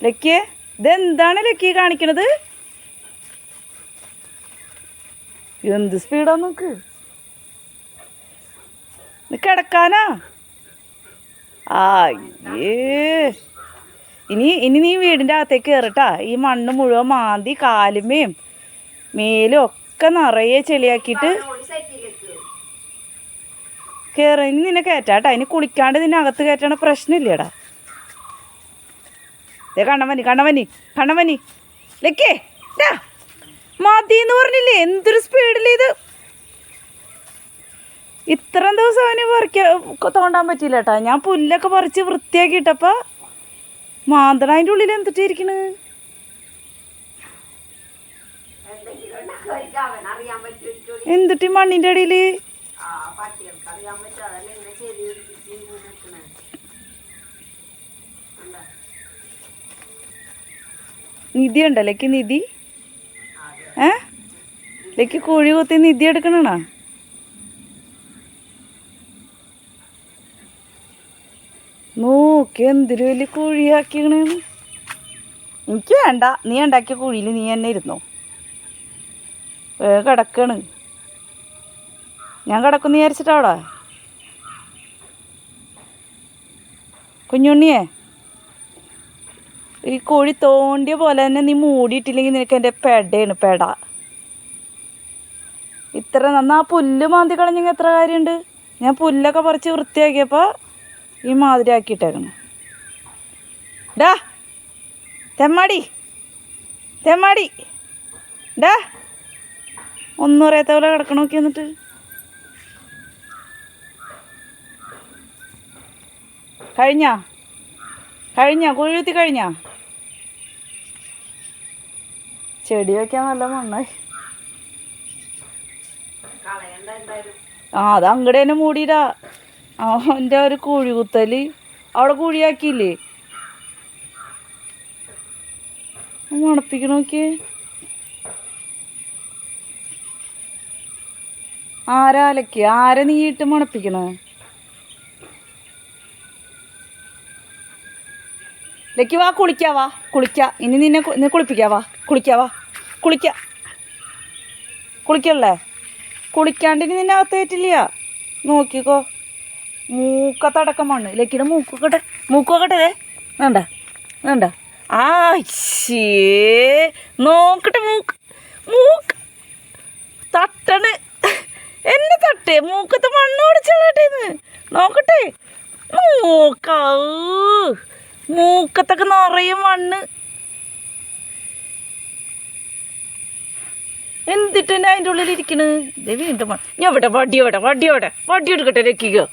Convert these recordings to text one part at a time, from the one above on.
ലക്കിയെ ഇതെന്താണ് ലക്കി കാണിക്കണത്? എന്ത് സ്പീഡാ നോക്ക് കിടക്കാനാ? ആയ്യേ ഇനി ഇനി നീ വീടിന്റെ അകത്തേക്ക് കയറിട്ടാ ഈ മണ്ണ് മുഴുവൻ മാന്തി കാലുമേയും മേലും ഒക്കെ നിറയെ ചെളിയാക്കിയിട്ട് കയറി ഇനി നിന്നെ കയറ്റാട്ടാ ഇനി കുളിക്കാണ്ട് നിന്നെ അകത്ത് കയറ്റണ പ്രശ്നമില്ലടാ. ദേ കണ്ണവനി കണ്ണവനി കണ്ണവനി ലക്കേ മതി എന്ന് പറഞ്ഞില്ലേ? എന്തൊരു സ്പീഡിൽ ഇത്? ഇത്രയും ദിവസം അവന് പറിക്ക തോണ്ടാൻ പറ്റിയില്ല കേട്ടാ ഞാൻ പുല്ലൊക്കെ പറിച്ച് വൃത്തിയാക്കിയിട്ടപ്പോൾ മാന്തണ അതിന്റെ ഉള്ളിൽ എന്തിട്ടിരിക്കണ് എന്തിട്ട് മണ്ണിന്റെ അടിയിൽ നിധി ഉണ്ടോ ലക്ക് നിധി? ഏ? ലക്ക് കോഴി കുത്തി നിധി എടുക്കണോ നോക്കി എന്തൊരു വലിയ കുഴിയാക്കിക്കണേന്ന് എനിക്ക് വേണ്ട. നീ ഉണ്ടാക്കിയ കുഴിയിൽ നീ തന്നെ ഇരുന്നോ. കിടക്കാണ്. ഞാൻ കിടക്കുന്നു വിചാരിച്ചിട്ടാ അവിടെ. കുഞ്ഞുണ്ണിയേ? ഈ കോഴി തോണ്ടിയ പോലെ തന്നെ നീ മൂടിയിട്ടില്ലെങ്കിൽ നിനക്ക് എന്റെ പെടയാണ് പെട. ഇത്ര നന്നാ പുല്ല് മാന്തി കളഞ്ഞെങ്കിൽ എത്ര കാര്യമുണ്ട്? ഞാൻ പുല്ലൊക്കെ പറിച്ച് വൃത്തിയാക്കിയപ്പോൾ ഈ മാതിരി ആക്കിയിട്ടേക്കണം. ഡാ തെമ്മാടി തെമ്മാടി ഡാ. ഒന്നും അറിയാത്ത പോലെ കിടക്കണം നോക്കി എന്നിട്ട്. കഴിഞ്ഞാ? കഴിഞ്ഞാ? കുഴിയുത്തി കഴിഞ്ഞാ? ചെടി വെക്കാൻ നല്ല മണ്ണായി ആ അത് അങ്ങടെ തന്നെ മൂടിയിടാ. അവന്റെ ഒരു കുഴി കുത്തൽ അവിടെ കുഴിയാക്കിയില്ലേ? മണപ്പിക്കണ ആരാലക്ക് ആരാ നീ ഇട്ട് മണപ്പിക്കണ? ലക്കി വാ കുളിക്കാവാ കുളിക്ക. ഇനി നിന്നെ കുളിപ്പിക്കാവാ നിന്നെ കുളിപ്പിക്കാ വാ. കുളിക്കാ കുളിക്ക കുളിക്കല്ലേ? കുളിക്കാണ്ട് ഇനി നിന്നെ അകത്ത് കയറ്റില്ല. നോക്കിക്കോ. മൂക്കത്തടക്കം മണ്ണ് ലക്കിയുടെ മൂക്കൊക്കെ മൂക്കൊക്കെ വേണ്ട വേണ്ട. ആ ശേ നോക്കട്ടെ മൂക്ക് മൂക്ക്. തട്ടണ്. എന്നെ തട്ടേ. മൂക്കത്തെ മണ്ണ് ഓടിച്ചേട്ടേന്ന് നോക്കട്ടെ. മൂക്കാവൂ മൂക്കത്തൊക്കെ നിറയെ മണ്ണ്. എന്തിട്ട് എന്നെ അതിന്റെ ഉള്ളിൽ ഇരിക്കണ്? ഇത് വീണ്ടും ഞാൻ ഇവിടെ വടി വടിയോടെ വടി എടുക്കട്ടെ രക്കിക്കോ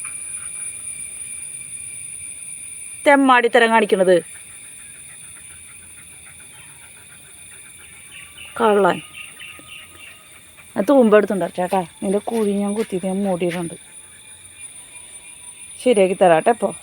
തെമ്മാടി തരം കാണിക്കണത്. കള്ളൻ. ആ തൂമ്പെടുത്തുണ്ടോ ചേട്ടാ നിന്റെ കുഴി ഞാൻ കുത്തിയിട്ട് ഞാൻ മൂടിയിട്ടുണ്ട്. ശരിയാക്കി തരാട്ടെ ഇപ്പോൾ